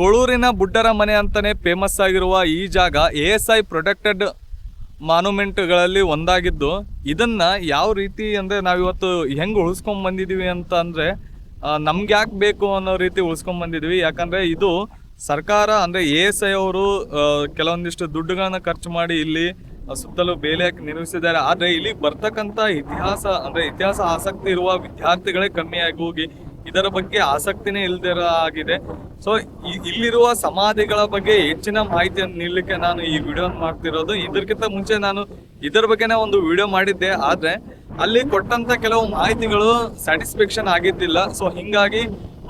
ಕೊಳೂರಿನ ಬುಡ್ಡರ ಮನೆ ಅಂತಲೇ ಫೇಮಸ್ ಆಗಿರುವ ಈ ಜಾಗ ಎ ಎಸ್ ಐ ಪ್ರೊಟೆಕ್ಟೆಡ್ ಮಾನ್ಯುಮೆಂಟ್ಗಳಲ್ಲಿ ಒಂದಾಗಿದ್ದು, ಇದನ್ನ ಯಾವ ರೀತಿ ಅಂದರೆ ನಾವಿವತ್ತು ಹೆಂಗೆ ಉಳಿಸ್ಕೊಂಡ್ ಬಂದಿದ್ದೀವಿ ಅಂತ ಅಂದರೆ ನಮ್ಗೆ ಯಾಕೆ ಬೇಕು ಅನ್ನೋ ರೀತಿ ಉಳಿಸ್ಕೊಂಡ್ ಬಂದಿದೀವಿ. ಯಾಕಂದರೆ ಇದು ಸರ್ಕಾರ ಅಂದರೆ ಎ ಎಸ್ ಐ ಅವರು ಕೆಲವೊಂದಿಷ್ಟು ದುಡ್ಡುಗಳನ್ನು ಖರ್ಚು ಮಾಡಿ ಇಲ್ಲಿ ಸುತ್ತಲೂ ಬೇಲೆ ಹಾಕಿ ನಿರ್ಮಿಸಿದ್ದಾರೆ. ಆದರೆ ಇಲ್ಲಿ ಬರ್ತಕ್ಕಂಥ ಇತಿಹಾಸ ಅಂದರೆ ಇತಿಹಾಸ ಆಸಕ್ತಿ ಇರುವ ವಿದ್ಯಾರ್ಥಿಗಳೇ ಕಮ್ಮಿಯಾಗಿ ಹೋಗಿ ಇದರ ಬಗ್ಗೆ ಆಸಕ್ತಿನೇ ಇಲ್ದಿರ ಆಗಿದೆ. ಸೊ ಇಲ್ಲಿರುವ ಸಮಾಧಿಗಳ ಬಗ್ಗೆ ಹೆಚ್ಚಿನ ಮಾಹಿತಿಯನ್ನು ನೀಡಲಿಕ್ಕೆ ನಾನು ಈ ವಿಡಿಯೋ ಮಾಡ್ತಿರೋದು. ಇದಕ್ಕಿಂತ ಮುಂಚೆ ನಾನು ಇದರ ಬಗ್ಗೆನೇ ಒಂದು ವಿಡಿಯೋ ಮಾಡಿದ್ದೆ. ಆದ್ರೆ, ಅಲ್ಲಿ ಕೊಟ್ಟಂತ ಕೆಲವು ಮಾಹಿತಿಗಳು ಸ್ಯಾಟಿಸ್ಫ್ಯಾಕ್ಷನ್ ಆಗಿದ್ದಿಲ್ಲ. ಸೊ ಹಿಂಗಾಗಿ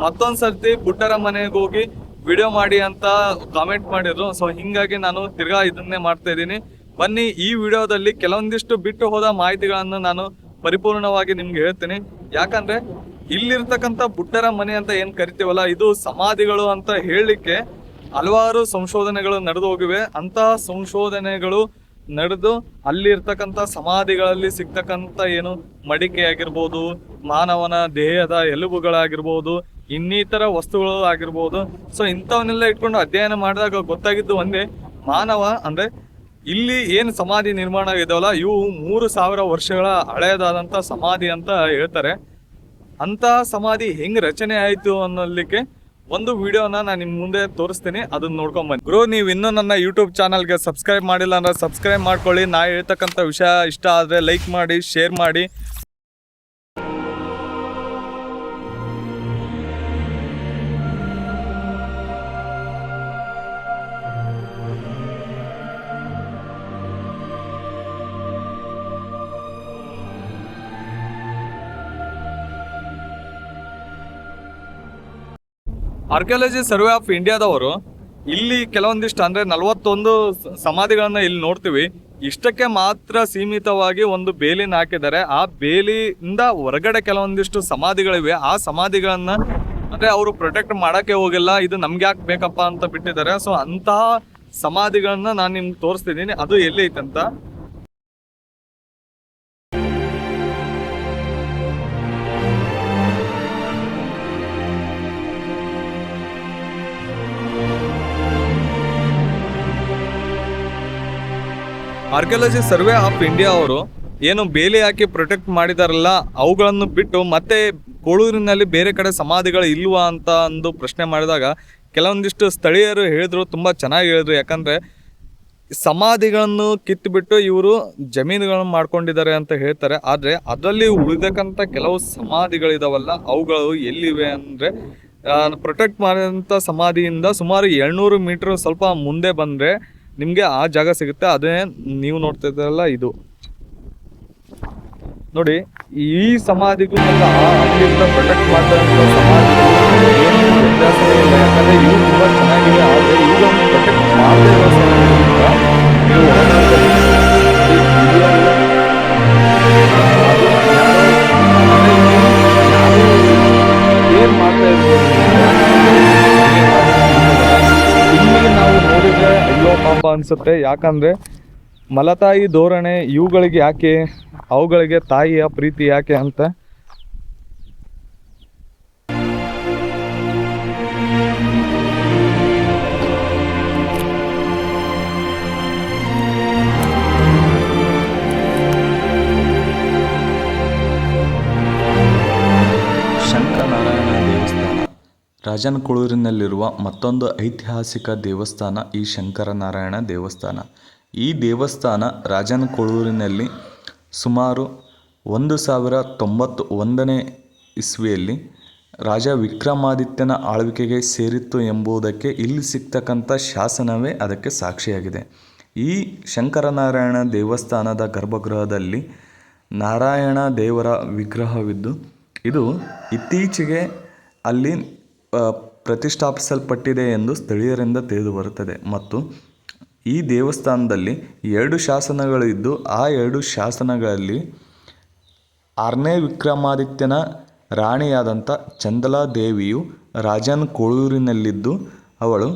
ಮತ್ತೊಂದ್ಸರ್ತಿ ಬುಟ್ಟರ ಮನೆಗೆ ಹೋಗಿ ವಿಡಿಯೋ ಮಾಡಿ ಅಂತ ಕಾಮೆಂಟ್ ಮಾಡಿದ್ರು. ಸೊ ಹಿಂಗಾಗಿ ನಾನು ತಿರ್ಗಾ ಇದನ್ನೇ ಮಾಡ್ತಾ ಇದ್ದೀನಿ. ಬನ್ನಿ, ಈ ವಿಡಿಯೋದಲ್ಲಿ ಕೆಲವೊಂದಿಷ್ಟು ಬಿಟ್ಟು ಹೋದ ಮಾಹಿತಿಗಳನ್ನು ನಾನು ಪರಿಪೂರ್ಣವಾಗಿ ನಿಮ್ಗೆ ಹೇಳ್ತೀನಿ. ಯಾಕಂದ್ರೆ ಇಲ್ಲಿರ್ತಕ್ಕಂಥ ಬುಟ್ಟರ ಮನೆ ಅಂತ ಏನ್ ಕರಿತೀವಲ್ಲ, ಇದು ಸಮಾಧಿಗಳು ಅಂತ ಹೇಳಲಿಕ್ಕೆ ಹಲವಾರು ಸಂಶೋಧನೆಗಳು ನಡೆದು ಹೋಗಿವೆ. ಅಂತಹ ಸಂಶೋಧನೆಗಳು ನಡೆದು ಅಲ್ಲಿರ್ತಕ್ಕಂಥ ಸಮಾಧಿಗಳಲ್ಲಿ ಸಿಗ್ತಕ್ಕಂಥ ಏನು ಮಡಿಕೆ ಆಗಿರ್ಬೋದು ಮಾನವನ ದೇಹದ ಎಲುಬುಗಳಾಗಿರ್ಬೋದು, ಇನ್ನಿತರ ವಸ್ತುಗಳು ಆಗಿರ್ಬೋದು. ಸೊ ಇಂಥವನ್ನೆಲ್ಲ ಇಟ್ಕೊಂಡು ಅಧ್ಯಯನ ಮಾಡಿದಾಗ ಗೊತ್ತಾಗಿದ್ದು ಒಂದೇ, ಮಾನವ ಅಂದ್ರೆ ಇಲ್ಲಿ ಏನು ಸಮಾಧಿ ನಿರ್ಮಾಣ ಇದಾವಲ್ಲ ಇವು ಮೂರು ಸಾವಿರ ವರ್ಷಗಳ ಹಳೆಯದಾದಂಥ ಸಮಾಧಿ ಅಂತ ಹೇಳ್ತಾರೆ. ಅಂತ ಸಮಾಧಿ ಹೆಂಗ್ ರಚನೆ ಆಯ್ತು ಅನ್ನೋದಕ್ಕೆ ಒಂದು ವಿಡಿಯೋನ ನಾನು ನಿಮ್ಮ ಮುಂದೆ ತೋರಿಸ್ತೀನಿ, ಅದನ್ನ ನೋಡ್ಕೊಂಡ್ ಬನ್ನಿ. ಗುರು, ನೀವು ಇನ್ನೂ ನನ್ನ ಯೂಟ್ಯೂಬ್ ಚಾನಲ್ಗೆ ಸಬ್ಸ್ಕ್ರೈಬ್ ಮಾಡಿಲ್ಲ ಅಂದ್ರೆ ಸಬ್ಸ್ಕ್ರೈಬ್ ಮಾಡ್ಕೊಳ್ಳಿ. ನಾ ಹೇಳ್ತಕ್ಕಂಥ ವಿಷಯ ಇಷ್ಟ ಆದರೆ ಲೈಕ್ ಮಾಡಿ ಶೇರ್ ಮಾಡಿ. ಆರ್ಕಿಯಾಲಜಿ ಸರ್ವೆ ಆಫ್ ಇಂಡಿಯಾದವರು ಇಲ್ಲಿ ಕೆಲವೊಂದಿಷ್ಟು ಅಂದ್ರೆ ನಲವತ್ತೊಂದು ಸಮಾಧಿಗಳನ್ನು ಇಲ್ಲಿ ನೋಡ್ತೀವಿ. ಇಷ್ಟಕ್ಕೆ ಮಾತ್ರ ಸೀಮಿತವಾಗಿ ಒಂದು ಬೇಲಿನ ಹಾಕಿದ್ದಾರೆ. ಆ ಬೇಲಿಯಿಂದ ಹೊರಗಡೆ ಕೆಲವೊಂದಿಷ್ಟು ಸಮಾಧಿಗಳಿವೆ. ಆ ಸಮಾಧಿಗಳನ್ನ ಅಂದ್ರೆ ಅವರು ಪ್ರೊಟೆಕ್ಟ್ ಮಾಡಕ್ಕೆ ಹೋಗಿಲ್ಲ. ಇದು ನಮ್ಗೆ ಯಾಕೆ ಬೇಕಪ್ಪ ಅಂತ ಬಿಟ್ಟಿದ್ದಾರೆ. ಸೊ ಅಂತಹ ಸಮಾಧಿಗಳನ್ನ ನಾನು ನಿಮ್ಗೆ ತೋರಿಸ್ತಿದ್ದೀನಿ. ಅದು ಎಲ್ಲಿ ಐತಂತ? ಆರ್ಕಿಯಾಲಜಿ ಸರ್ವೆ ಆಫ್ ಇಂಡಿಯಾ ಅವರು ಏನು ಬೇಲಿ ಹಾಕಿ ಪ್ರೊಟೆಕ್ಟ್ ಮಾಡಿದಾರಲ್ಲ, ಅವುಗಳನ್ನು ಬಿಟ್ಟು ಮತ್ತೆ ಕೋಳೂರಿನಲ್ಲಿ ಬೇರೆ ಕಡೆ ಸಮಾಧಿಗಳು ಇಲ್ವಾ ಅಂತ ಅಂದು ಪ್ರಶ್ನೆ ಮಾಡಿದಾಗ ಕೆಲವೊಂದಿಷ್ಟು ಸ್ಥಳೀಯರು ಹೇಳಿದ್ರು, ತುಂಬ ಚೆನ್ನಾಗಿ ಹೇಳಿದ್ರು. ಯಾಕಂದ್ರೆ ಸಮಾಧಿಗಳನ್ನು ಕಿತ್ತುಬಿಟ್ಟು ಇವರು ಜಮೀನುಗಳನ್ನು ಮಾಡ್ಕೊಂಡಿದ್ದಾರೆ ಅಂತ ಹೇಳ್ತಾರೆ. ಆದ್ರೆ ಅದರಲ್ಲಿ ಉಳಿದಕ್ಕಂಥ ಕೆಲವು ಸಮಾಧಿಗಳಿದಾವಲ್ಲ, ಅವುಗಳು ಎಲ್ಲಿವೆ ಅಂದ್ರೆ ಪ್ರೊಟೆಕ್ಟ್ ಮಾಡಿದಂಥ ಸಮಾಧಿಯಿಂದ ಸುಮಾರು ಏಳ್ನೂರು ಮೀಟರ್ ಸ್ವಲ್ಪ ಮುಂದೆ ಬಂದ್ರೆ ನಿಮಗೆ ಆ ಜಾಗ ಸಿಗುತ್ತೆ, ಅದೇ ನೀವು ನೋಡ್ತಾ ಇದ್ದೀರಲ್ಲ ಇದು. ನೋಡಿ, ಈ ಸಮಾಧಿಗೂ ಮತ್ತು ಆ ಅಲ್ಲಿಂದ ಪ್ರೊಟೆಕ್ಟ್ ಮಾಡಿದಂಥ ಸಮಾಧಿಗೂ ಏನು ವ್ಯತ್ಯಾಸವೇ ಇಲ್ಲ, ಯಾಕಂದರೆ ಇವು ತುಂಬ ಚೆನ್ನಾಗಿವೆ ಆದರೆ ಇವುಗಳನ್ನು ಪ್ರೊಟೆಕ್ಟ್ ಮಾಡದೇ ಇರೋ ಅನ್ಸುತ್ತೆ. ಯಾಕಂದರೆ ಮಲತಾಯಿ ಧೋರಣೆ ಇವುಗಳಿಗೆ ಯಾಕೆ ಅವುಗಳಿಗೆ ತಾಯಿಯ ಪ್ರೀತಿ ಯಾಕೆ ಅಂತ ರಾಜನಕೊಳೂರಿನಲ್ಲಿರುವ ಮತ್ತೊಂದು ಐತಿಹಾಸಿಕ ದೇವಸ್ಥಾನ ಈ ಶಂಕರನಾರಾಯಣ ದೇವಸ್ಥಾನ. ಈ ದೇವಸ್ಥಾನ ರಾಜನಕೊಳೂರಿನಲ್ಲಿ ಸುಮಾರು ಒಂದು ಸಾವಿರ ತೊಂಬತ್ತು ಒಂದನೇ ಇಸ್ವಿಯಲ್ಲಿ ರಾಜ ವಿಕ್ರಮಾದಿತ್ಯನ ಆಳ್ವಿಕೆಗೆ ಸೇರಿತ್ತು ಎಂಬುದಕ್ಕೆ ಇಲ್ಲಿ ಸಿಗ್ತಕ್ಕಂಥ ಶಾಸನವೇ ಅದಕ್ಕೆ ಸಾಕ್ಷಿಯಾಗಿದೆ. ಈ ಶಂಕರನಾರಾಯಣ ದೇವಸ್ಥಾನದ ಗರ್ಭಗೃಹದಲ್ಲಿ ನಾರಾಯಣ ದೇವರ ವಿಗ್ರಹವಿದ್ದು, ಇದು ಇತ್ತೀಚೆಗೆ ಅಲ್ಲಿ ಪ್ರತಿಷ್ಠಾಪಿಸಲ್ಪಟ್ಟಿದೆ ಎಂದು ಸ್ಥಳೀಯರಿಂದ ತಿಳಿದು ಬರುತ್ತದೆ. ಮತ್ತು ಈ ದೇವಸ್ಥಾನದಲ್ಲಿ ಎರಡು ಶಾಸನಗಳು ಇದ್ದು ಆ ಎರಡು ಶಾಸನಗಳಲ್ಲಿ ಆರನೇ ವಿಕ್ರಮಾದಿತ್ಯನ ರಾಣಿಯಾದಂಥ ಚಂದಲಾದೇವಿಯು ರಾಜನ್ ಕೋಳೂರಿನಲ್ಲಿದ್ದು, ಅವಳು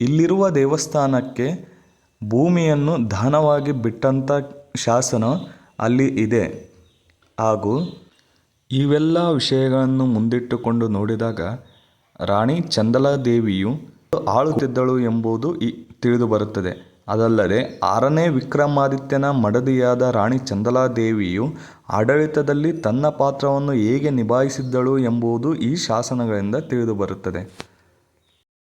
ಇಲ್ಲಿರುವ ದೇವಸ್ಥಾನಕ್ಕೆ ಭೂಮಿಯನ್ನು ದಾನವಾಗಿ ಬಿಟ್ಟಂಥ ಶಾಸನ ಅಲ್ಲಿ ಇದೆ. ಹಾಗೂ ಇವೆಲ್ಲ ವಿಷಯಗಳನ್ನು ಮುಂದಿಟ್ಟುಕೊಂಡು ನೋಡಿದಾಗ ರಾಣಿ ಚಂದಲಾದೇವಿಯು ಆಳುತ್ತಿದ್ದಳು ಎಂಬುದು ಈ ತಿಳಿದು ಬರುತ್ತದೆ ಅದಲ್ಲದೆ ಆರನೇ ವಿಕ್ರಮಾದಿತ್ಯನ ಮಡದಿಯಾದ ರಾಣಿ ಚಂದಲಾದೇವಿಯು ಆಡಳಿತದಲ್ಲಿ ತನ್ನ ಪಾತ್ರವನ್ನು ಹೇಗೆ ನಿಭಾಯಿಸಿದ್ದಳು ಎಂಬುದು ಈ ಶಾಸನಗಳಿಂದ ತಿಳಿದು ಬರುತ್ತದೆ